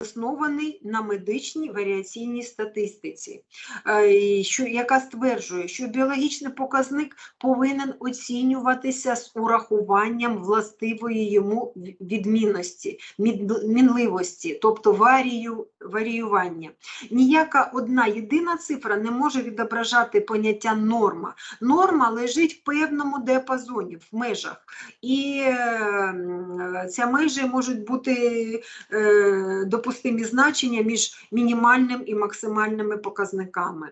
заснований на медичній варіаційній статистиці, е, що, яка стверджує, що біологічний показник повинен оцінюватися з урахуванням властивої йому відмінності, мінливості, тобто варію, варіювання. Ніяка одна єдина цифра не може відображати поняття норма. Норма лежить в певному діапазоні, в межах. І е, м, ці межі можуть бути е, допустимі значення між мінімальним і максимальними показниками.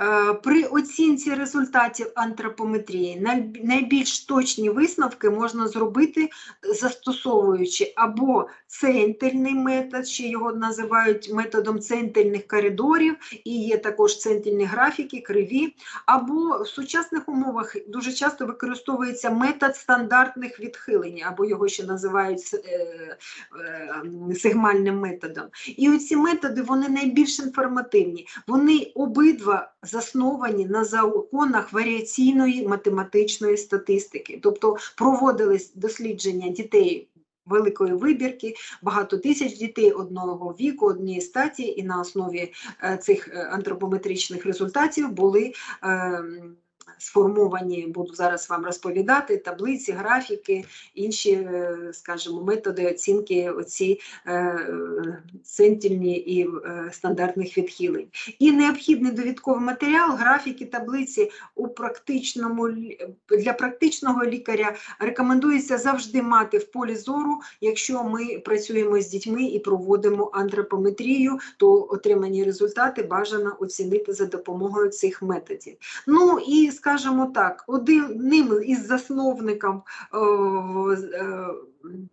Е, При оцінці результатів антропометрії найбільш точні висновки можна зробити, застосовуючи або центильний метод, ще його називають методом центильних коридорів, і є також центильні графіки, криві, або в сучасних умовах дуже часто використовується метод стандартних відхилень, або його ще називають е, е, сигмальним методом. І оці методи вони найбільш інформативні. Вони обидва засновані на законах варіаційної математичної статистики, тобто проводились дослідження дітей. Великої вибірки, багато тисяч дітей одного віку, однієї статі, і на основі е, цих е, антропометричних результатів були е, сформовані, буду зараз вам розповідати, таблиці, графіки, інші, е, скажімо, методи оцінки оці е, центильні і е, стандартних відхилень. І необхідний довідковий матеріал, графіки, таблиці у практичному для практичного лікаря рекомендується завжди мати в полі зору, якщо ми працюємо з дітьми і проводимо антропометрію, то отримані результати бажано оцінити за допомогою цих методів. Ну і скажімо так, одним із засновників е, е,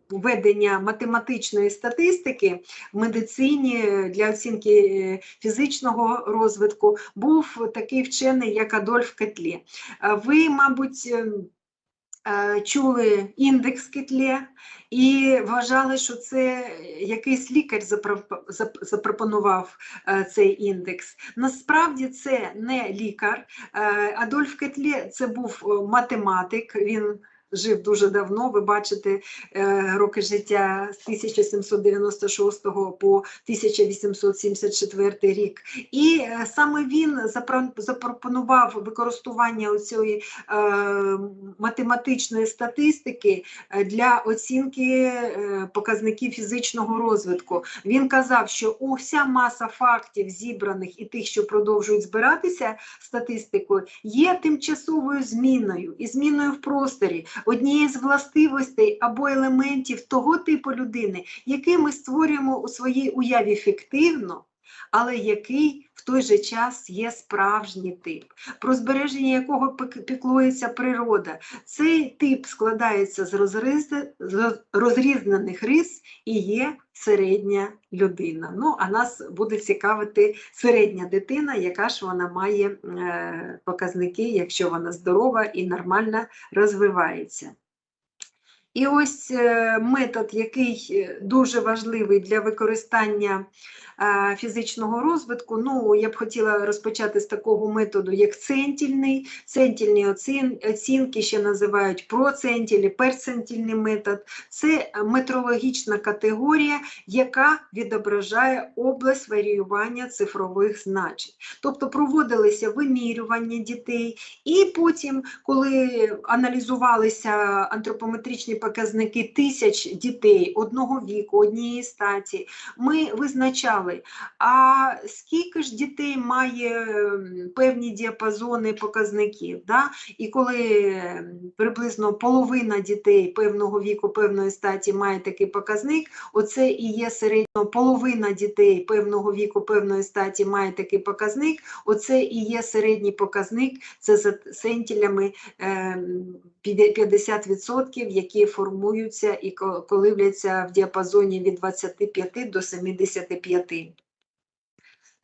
ведення математичної статистики в медицині для оцінки е, фізичного розвитку був такий вчений, як Адольф Кетлє. Е, Ви, мабуть, е, е, чули індекс кетле і вважали, що це якийсь лікар запро- запропонував е, цей індекс. Насправді це не лікар. Е, Адольф Кетлє це був е, математик. Він жив дуже давно. Ви бачите е, роки життя з 1796 по 1874 рік. І е, саме він запро- запропонував використання цієї е, математичної статистики для оцінки показників фізичного розвитку. Він казав, що уся маса фактів, зібраних і тих, що продовжують збиратися статистикою, є тимчасовою зміною і зміною в просторі, однією з властивостей або елементів того типу людини, який ми створюємо у своїй уяві фіктивно, але який той же час є справжній тип, про збереження якого піклується природа. Цей тип складається з, розрізнених рис і є середня людина. Ну, а нас буде цікавити середня дитина, яка ж вона має е, показники, якщо вона здорова і нормально розвивається. І ось е, метод, який е, дуже важливий для використання е, фізичного розвитку. Ну, я б хотіла розпочати з такого методу, як центільний. Центільні оцінки ще називають процентілі, перцентільний метод. Це метрологічна категорія, яка відображає область варіювання цифрових значень. Тобто проводилися вимірювання дітей, і потім, коли аналізувалися антропометричні показники тисяч дітей одного віку, однієї статі, ми визначали, а скільки ж дітей має певні діапазони показників. Да? І коли приблизно половина дітей певного віку, певної статі має такий показник, оце і є середньо половина дітей певного віку, певної статі має такий показник, оце і є середній показник, це за сентілями ем, піде- 50%, які формуються і ко- коливляться в діапазоні від 25 до 75.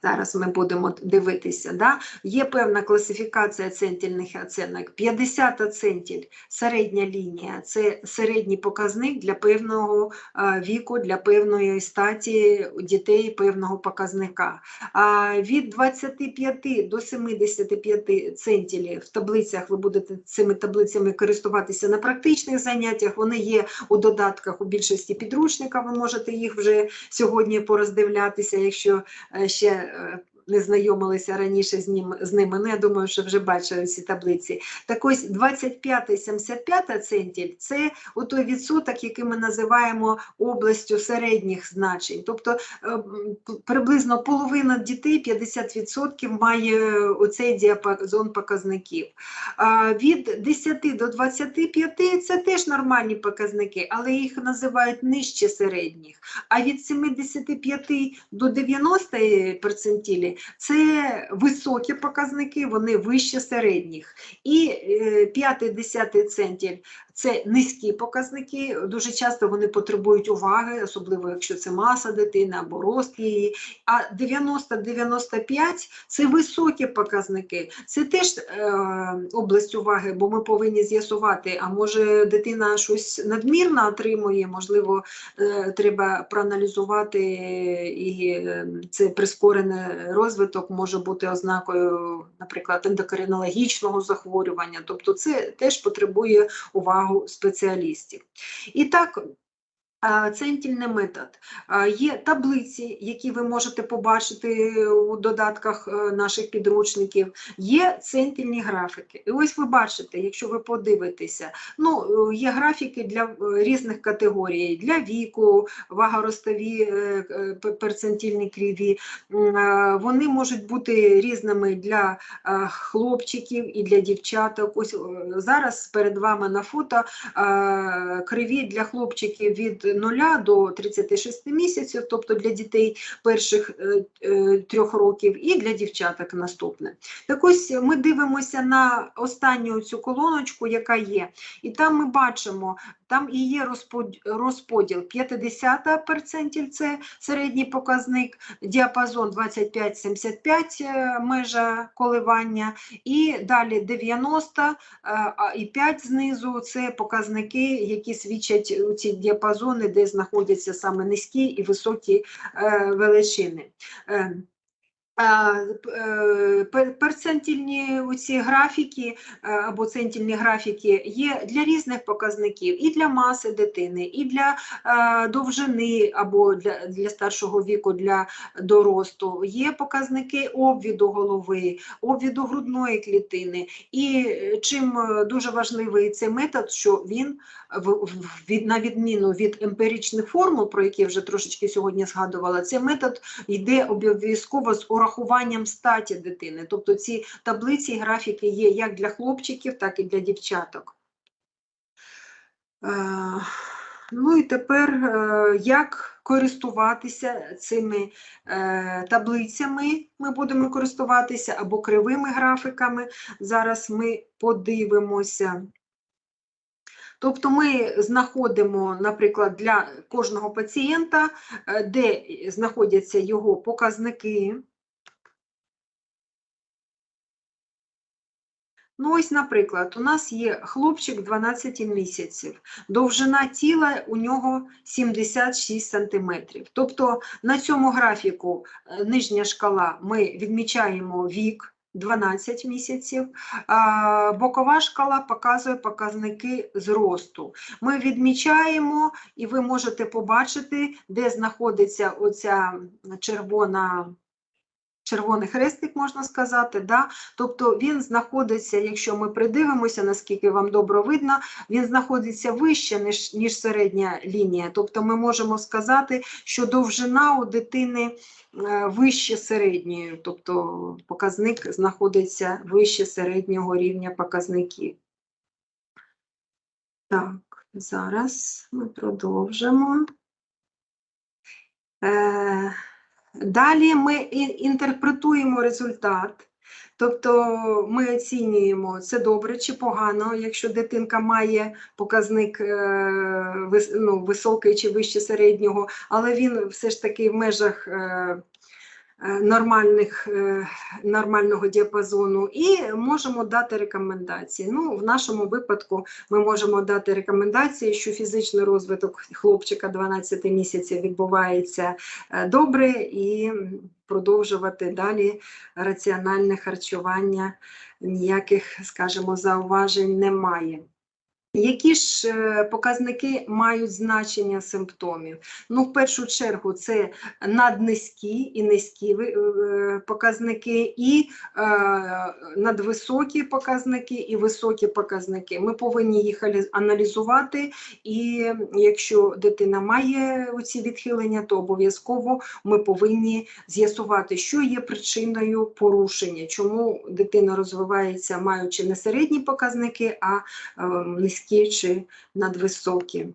Зараз ми будемо дивитися. Да? Є певна класифікація центильних оцінок. 50 оцентіль, середня лінія це середній показник для певного а, віку, для певної статі дітей певного показника. А від 25 до 75 центілів в таблицях ви будете цими таблицями користуватися на практичних заняттях. Вони є у додатках у більшості підручника. Ви можете їх вже сьогодні пороздивлятися, якщо е, ще е, не знайомилися раніше з, ним, з ними. Ну, я думаю, що вже бачили ці таблиці. Так ось 25-75 центіль – це той відсоток, який ми називаємо областю середніх значень. Тобто е, приблизно половина дітей, 50% має оцей діапазон показників. Від 10 до 25 – це теж нормальні показники, але їх називають нижче середніх. А від 75 до 90 перцентілі це високі показники, вони вище середніх. І е, 5-10 центіль це низькі показники. Дуже часто вони потребують уваги, особливо якщо це маса дитини або рост її. А 90-95 це високі показники. Це теж е, область уваги, бо ми повинні з'ясувати, а може дитина щось надмірно отримує, можливо, е, треба проаналізувати, і е, це прискорений розвиток може бути ознакою, наприклад, ендокринологічного захворювання. Тобто це теж потребує увагу спеціалістів. І так, Центільний метод. Є таблиці, які ви можете побачити у додатках е, наших підручників, є центильні графіки. І ось ви бачите, якщо ви подивитеся, ну, е, є графіки для е, різних категорій, для віку, вагоростові е, е, криві. Е, Вони можуть бути різними для е, хлопчиків і для дівчаток. Ось е, зараз перед вами на фото е, криві для хлопчиків від 0 до 36 місяців, тобто для дітей перших е, е, трьох років, і для дівчаток наступне. Так ось ми дивимося на останню цю колоночку, яка є, і там ми бачимо, там і є розподіл 50 перцентіль, це середній показник, діапазон 25-75 е, межа коливання, і далі 90 е, і 5 знизу це показники, які свідчать у ці діапазони, де знаходяться саме низькі і високі е, величини. Е, е, пер- Перцентильні ці графіки або центильні графіки є для різних показників, і для маси дитини, і для довжини або для, для старшого віку, для доросту. Є показники обвіду голови, обвіду грудної клітини. І чим дуже важливий цей метод, що він від, на відміну від емпіричних формул, про які я вже трошечки сьогодні згадувала, цей метод йде обов'язково з урахуванням статі дитини. Тобто ці таблиці і графіки є як для хлопчиків, так і для дівчаток. Е, Ну і тепер е, як користуватися цими е, таблицями, ми будемо користуватися або кривими графіками. Зараз ми подивимося. Тобто ми знаходимо, наприклад, для кожного пацієнта, е, де знаходяться його показники. Ну, ось, наприклад, у нас є хлопчик 12 місяців, довжина тіла у нього 76 сантиметрів. Тобто на цьому графіку е, нижня шкала ми відмічаємо вік 12 місяців, бокова шкала показує показники зросту. Ми відмічаємо, і ви можете побачити, де знаходиться оця червона червоний хрестик, можна сказати, да? тобто він знаходиться, якщо ми придивимося, наскільки вам добре видно, він знаходиться вище, ніж, ніж середня лінія. Тобто ми можемо сказати, що довжина у дитини е, вище середньої, тобто показник знаходиться вище середнього рівня показників. Так, зараз ми продовжимо. Е, Далі ми інтерпретуємо результат, тобто ми оцінюємо, це добре чи погано, якщо дитинка має показник е, ну, високий чи вище середнього, але він все ж таки в межах е, нормальних, е, нормального діапазону і можемо дати рекомендації. Ну, в нашому випадку ми можемо дати рекомендації, що фізичний розвиток хлопчика 12 місяців відбувається е, добре і продовжувати далі раціональне харчування. Ніяких, скажімо, зауважень немає. Які ж е, показники мають значення симптомів? Ну, в першу чергу, це наднизькі і низькі е, показники, і е, надвисокі показники, і високі показники. Ми повинні їх аналізувати, і якщо дитина має ці відхилення, то обов'язково ми повинні з'ясувати, що є причиною порушення, чому дитина розвивається, маючи не середні показники, а е, низькі чи надвисокі.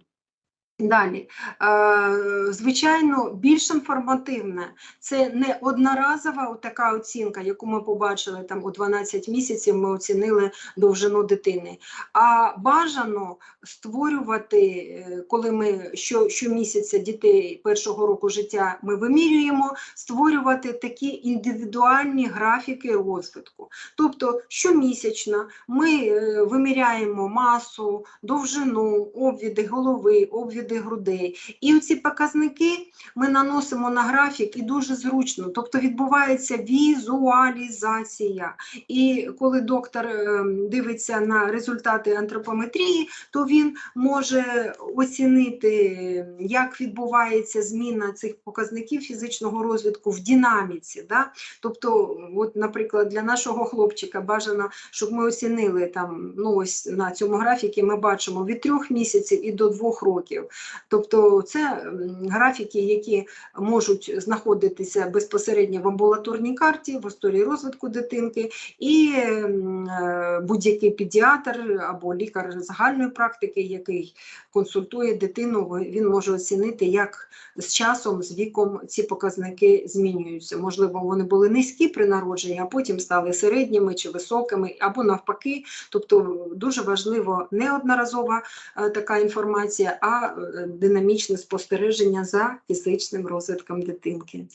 Далі, е, звичайно, більш інформативне це не одноразова така оцінка, яку ми побачили там у 12 місяців. Ми оцінили довжину дитини. А бажано створювати, е, коли ми що, щомісяця дітей першого року життя ми вимірюємо, створювати такі індивідуальні графіки розвитку. Тобто щомісячно ми е, виміряємо масу, довжину, обвіди голови, обвіди грудей. І ці показники ми наносимо на графік і дуже зручно. Тобто відбувається візуалізація. І коли доктор е, дивиться на результати антропометрії, то він може оцінити, як відбувається зміна цих показників фізичного розвитку в динаміці. Да? Тобто, от, наприклад, для нашого хлопчика бажано, щоб ми оцінили там, ну ось на цьому графіки ми бачимо від трьох місяців і до двох років. Тобто, це графіки, які можуть знаходитися безпосередньо в амбулаторній карті, в історії розвитку дитинки, і е, будь-який педіатр або лікар загальної практики, який консультує дитину, він може оцінити, як з часом, з віком ці показники змінюються. Можливо, вони були низькі при народженні, а потім стали середніми чи високими, або навпаки. Тобто дуже важливо не одноразова е, така інформація, а е, динамічне спостереження за фізичним розвитком дитинки.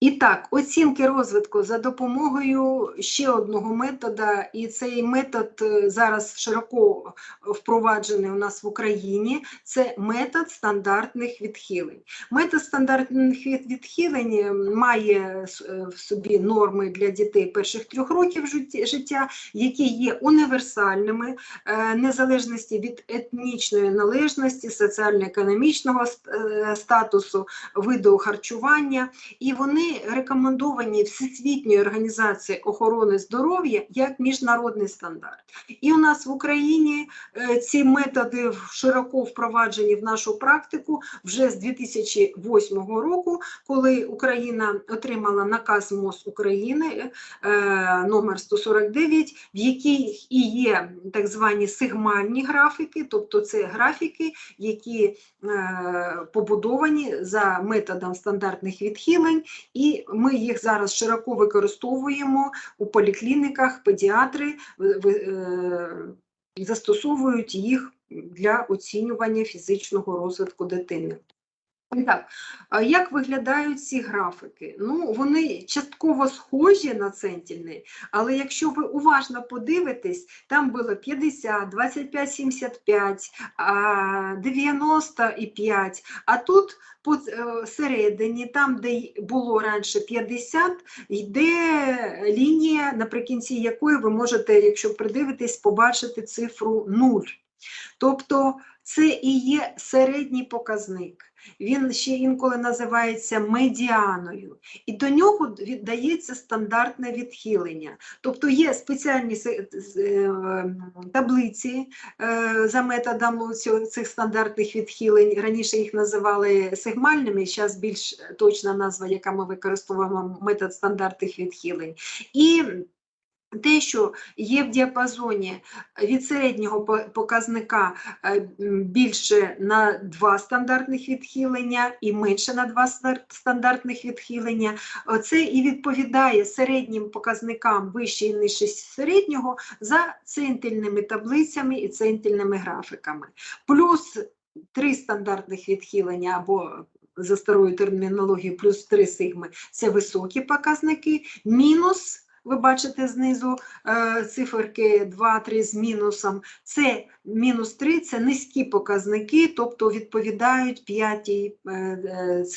І так, оцінки розвитку за допомогою ще одного метода, і цей метод е, зараз широко впроваджений у нас в Україні. Це метод стандартних відхилень. Метод стандартних відхилень е, має е, в собі норми для дітей перших трьох років життя, які є універсальними, незалежності від етнічної належності, соціально-економічного статусу, виду харчування, і вони рекомендовані Всесвітньою організацією охорони здоров'я як міжнародний стандарт. І у нас в Україні е, ці методи широко впроваджені в нашу практику вже з 2008 року, коли Україна отримала наказ МОЗ України е, номер 149, в якій і є так звані сигмальні графіки, тобто це графіки, які е, побудовані за методом стандартних відхилень, і ми їх зараз широко використовуємо у поліклініках, педіатри е, застосовують їх для оцінювання фізичного розвитку дитини. Так, як виглядають ці графіки? Ну, вони частково схожі на центільний, але якщо ви уважно подивитесь, там було 50, 25, 75, а, 95, а тут посередині, там, де було раніше 50, йде лінія, наприкінці якої ви можете, якщо придивитись, побачити цифру 0. Тобто це і є середній показник. Він ще інколи називається медіаною, і до нього віддається стандартне відхилення. Тобто є спеціальні е, таблиці е, за методом цих стандартних відхилень. Раніше їх називали сигмальними, зараз більш точна назва, яка ми використовуємо метод стандартних відхилень. І те, що є в діапазоні від середнього показника е, більше на два стандартних відхилення і менше на два стандартних відхилення, це і відповідає середнім показникам вище і нижче середнього за центильними таблицями і центильними графіками. Плюс три стандартних відхилення або за старою термінологією плюс 3 сигми це високі показники, мінус. Ви бачите знизу е, циферки 2-3 з мінусом. Це мінус 3 це низькі показники, тобто відповідають п'ятій, е,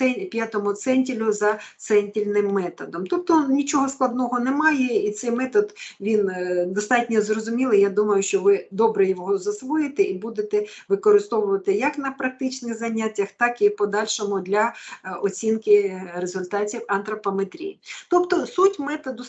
е, п'ятому центілю за центільним методом. Тобто нічого складного немає, і цей метод він достатньо зрозумілий. Я думаю, що ви добре його засвоїте і будете використовувати як на практичних заняттях, так і подальшому для оцінки результатів антропометрії. Тобто суть методу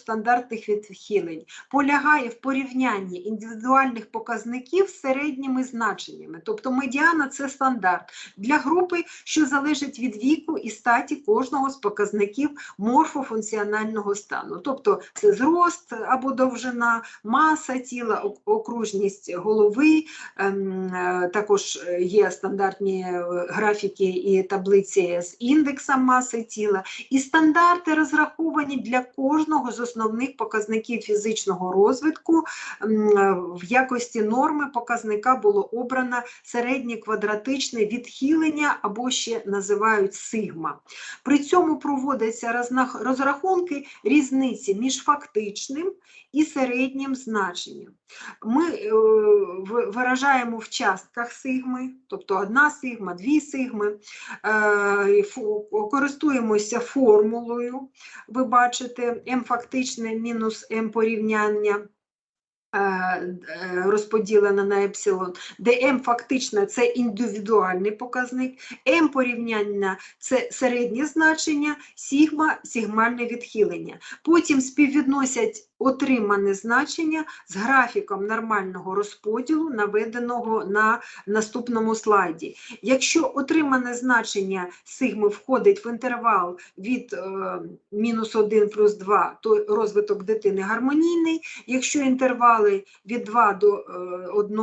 стандартних відхилень полягає в порівнянні індивідуальних показників з середніми значеннями. Тобто медіана це стандарт для групи, що залежить від віку і статі кожного з показників морфофункціонального стану. Тобто це зрост або довжина, маса тіла, окружність голови, ем, е, також є стандартні е, графіки і таблиці з індексом маси тіла, і стандарти розраховані для кожного з основних показників фізичного розвитку. Е, В якості норми показника було обрано середнє квадратичне відхилення або ще називають сигма. При цьому проводяться розрахунки різниці між фактичним і середнім значенням. Ми е, виражаємо в частках сигми, тобто одна сигма, дві сигми, е, користуємося формулою, ви бачите, М фактичне мінус М порівняння. е, е, Розподілена на епсилон, де М фактично це індивідуальний показник, М порівняння це середнє значення, сігма сігмальне відхилення. Потім співвідносять отримане значення з графіком нормального розподілу, наведеного на наступному слайді. Якщо отримане значення сигми входить в інтервал від е, мінус 1 плюс 2, то розвиток дитини гармонійний. Якщо інтервали від 2 до е, 1,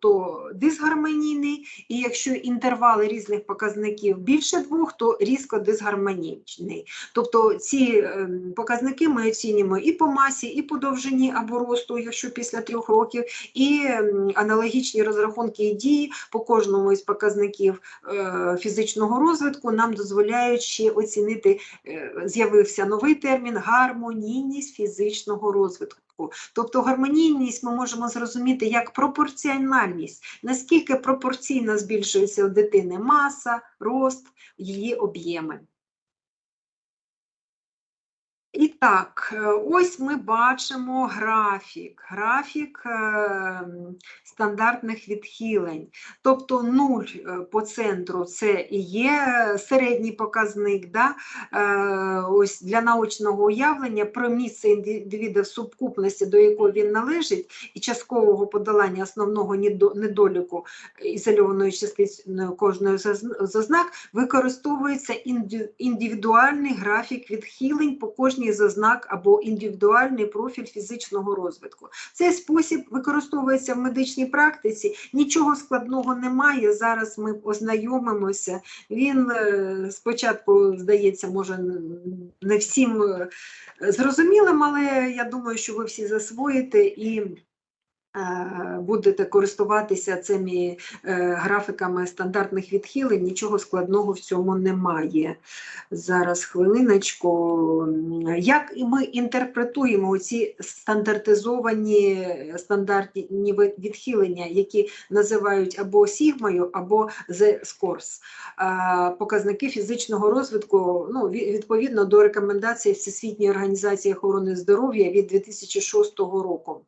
то дисгармонійний. І якщо інтервали різних показників більше двох, то різко дисгармонічний. Тобто ці ем, показники ми оцінюємо і по масі, і по довжині або росту, якщо після трьох років, і ем, аналогічні розрахунки і дії по кожному із показників е, фізичного розвитку нам дозволяють ще оцінити, е, з'явився новий термін гармонійність фізичного розвитку. Тобто гармонійність ми можемо зрозуміти як пропорціональність, наскільки пропорційно збільшується у дитини маса, рост, її об'єми. І так, е, ось ми бачимо графік, графік е, стандартних відхилень. Тобто 0 по центру це і є середній показник. Да? Е, ось для научного уявлення про місце індивіда в субкупності, до якої він належить, і часткового подолання основного недоліку ізольованої частини кожної з ознак використовується індивідуальний графік відхилень по кожній з ознак або індивідуальний профіль фізичного розвитку. Цей спосіб використовується в медичній практиці, нічого складного немає. Зараз ми ознайомимося. Він е, спочатку, здається, може не всім е, зрозумілим, але я думаю, що ви всі засвоїте і будете користуватися цими е, графіками стандартних відхилень, нічого складного в цьому немає. Зараз хвилиночку. Як ми інтерпретуємо ці стандартизовані е, стандартні відхилення, які називають або сігмою, або the scores? Показники фізичного розвитку ну, відповідно до рекомендацій Всесвітньої організації охорони здоров'я від 2006 року.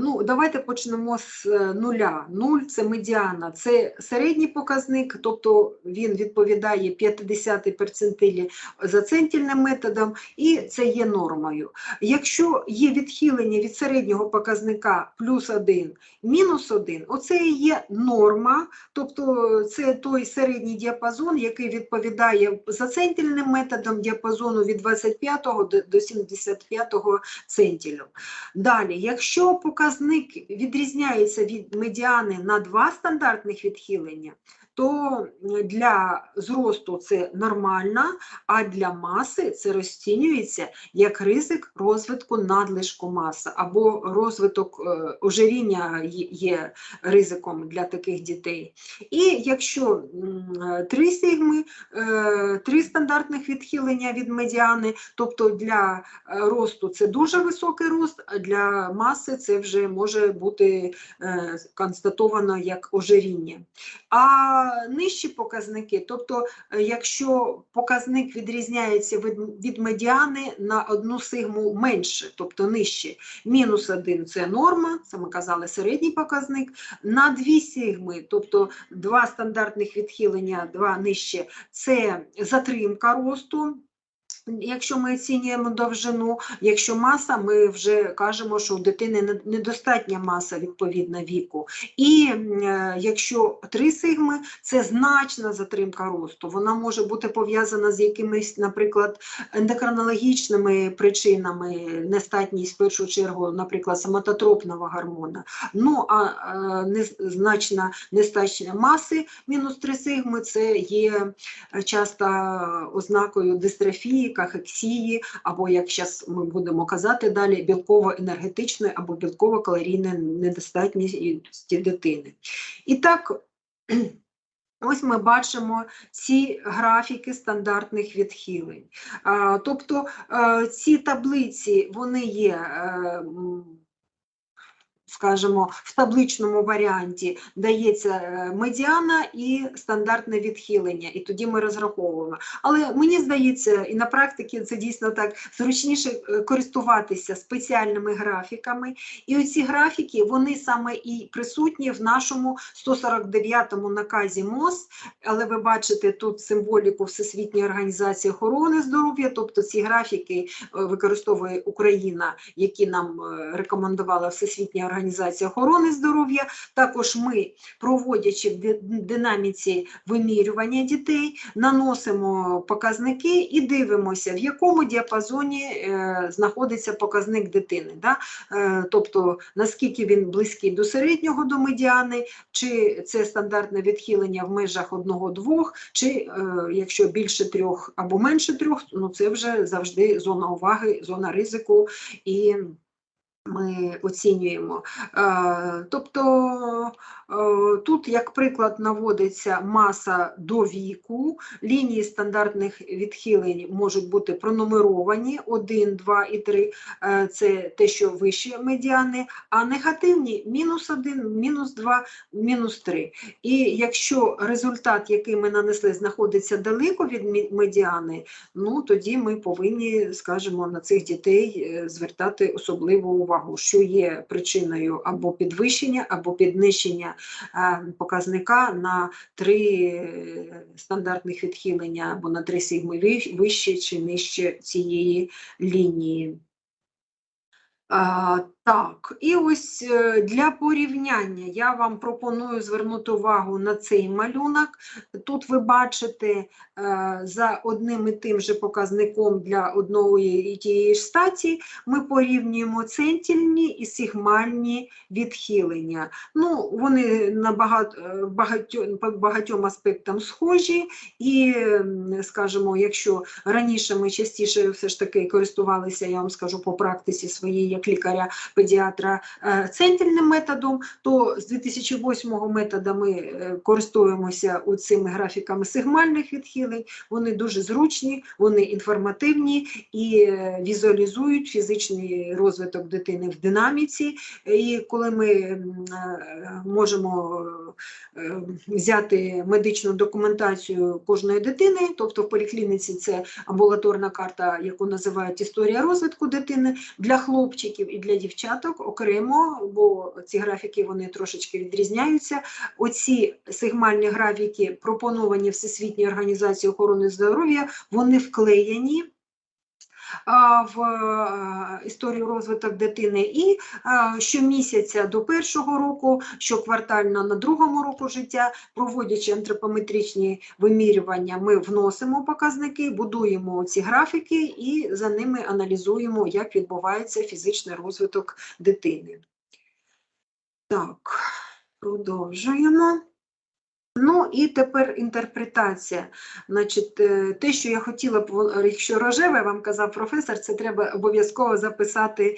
Ну, давайте почнемо з е, нуля. Нуль це медіана, це середній показник, тобто він відповідає 50 перцентилі за центільним методом, і це є нормою. Якщо є відхилення від середнього показника плюс 1, мінус 1, оце і є норма, тобто це той середній діапазон, який відповідає за центильним методом діапазону від 25 до- до 75 центілю. Далі, якщо показник відрізняється від медіани на два стандартних відхилення, то для зросту це нормально, а для маси це розцінюється як ризик розвитку надлишку маси або розвиток е, ожиріння є- ризиком для таких дітей. І якщо три сигми, е, три стандартних відхилення від медіани, тобто для е, росту це дуже високий рост, а для маси це вже може бути констатовано як ожиріння. А нижчі показники, тобто, е, якщо показник відрізняється від, від медіани на одну сигму менше, тобто нижче, мінус 1 це норма, це ми казали середній показник, на дві сигми, тобто два стандартних відхилення, два нижче, це затримка росту. Якщо ми оцінюємо довжину, якщо маса, ми вже кажемо, що у дитини недостатня маса відповідно віку. І е, якщо три сигми, це значна затримка росту. Вона може бути пов'язана з якимись, наприклад, ендокринологічними причинами, нестатність в першу чергу, наприклад, соматотропного гормона. Ну а е, незначна нестача маси, мінус 3 сигми, це є е, часто ознакою дистрофії, кахексії, або, як зараз ми будемо казати далі, білково-енергетичної або білково-калорійної недостатності дитини. І так, ось ми бачимо ці графіки стандартних відхилень. Тобто е, ці таблиці, вони є. Скажімо, в табличному варіанті дається е, медіана і стандартне відхилення, і тоді ми розраховуємо. Але мені здається, і на практиці це дійсно так зручніше е, користуватися спеціальними графіками. І оці графіки вони саме і присутні в нашому 149-му наказі МОЗ. Але ви бачите тут символіку Всесвітньої організації охорони здоров'я, тобто ці графіки е, використовує Україна, які нам рекомендувала Всесвітня організація охорони здоров'я. Також ми, проводячи в динаміці вимірювання дітей, наносимо показники і дивимося, в якому діапазоні е, знаходиться показник дитини. Е, тобто, наскільки він близький до середнього до медіани, чи це стандартне відхилення в межах одного-двох, чи е, якщо більше трьох або менше трьох, ну це вже завжди зона уваги, зона ризику і ми оцінюємо. Е, Тобто тут, як приклад, наводиться маса до віку, лінії стандартних відхилень можуть бути пронумеровані 1, 2 і 3, е, це те, що вище медіани, а негативні мінус 1, мінус 2, мінус 3. І якщо результат, який ми нанесли, знаходиться далеко від медіани, ну тоді ми повинні, скажімо, на цих дітей е, звертати особливу увагу, що є причиною або підвищення, або піднищення е, показника на три е, стандартних відхилення або на три сігми ви- вище чи нижче цієї лінії. Так, і ось е, для порівняння я вам пропоную звернути увагу на цей малюнок. Тут ви бачите е, за одним і тим же показником для одної і тієї ж статі ми порівнюємо центільні і сигмальні відхилення. Ну, вони на багато, е, багатьом, по багатьом аспектам схожі, і, скажімо, якщо раніше ми частіше все ж таки користувалися, я вам скажу по практиці своїй як лікаря-педіатра, е, центильним методом, то з 2008-го метода ми е, користуємося цими графіками сигмальних відхилень. Вони дуже зручні, вони інформативні і е, візуалізують фізичний розвиток дитини в динаміці. І коли ми можемо взяти медичну документацію кожної дитини, тобто в поліклініці це амбулаторна карта, яку називають історія розвитку дитини для хлопчиків і для дівчаток окремо, бо ці графіки вони трошечки відрізняються. Оці сигмальні графіки, пропоновані Всесвітньою організацією охорони здоров'я, вони вклеєні в е, історію розвиток дитини і щомісяця до першого року, щоквартально на другому року життя, проводячи антропометричні вимірювання, ми вносимо показники, будуємо ці графіки і за ними аналізуємо, як відбувається фізичний розвиток дитини. Так, продовжуємо. Ну і тепер інтерпретація. Значить, е, те, що я хотіла б, якщо рожеве, вам казав професор, це треба обов'язково записати е,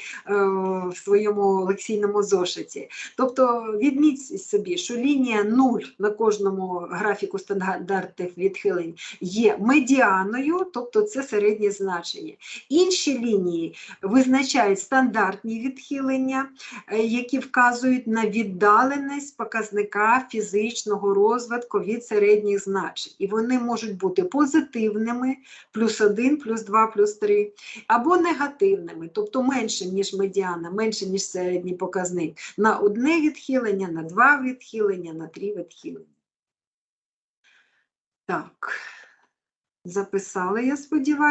в своєму лекційному зошиті. Тобто відміть собі, що лінія 0 на кожному графіку стандартних відхилень є медіаною, тобто це середнє значення. Інші лінії визначають стандартні відхилення, е, які вказують на віддаленість показника фізичного розвитку від середніх значень. І вони можуть бути позитивними, плюс 1, плюс 2, плюс 3, або негативними, тобто менше, ніж медіана, менше, ніж середній показник, на одне відхилення, на два відхилення, на три відхилення. Так, записали, я сподіваюся.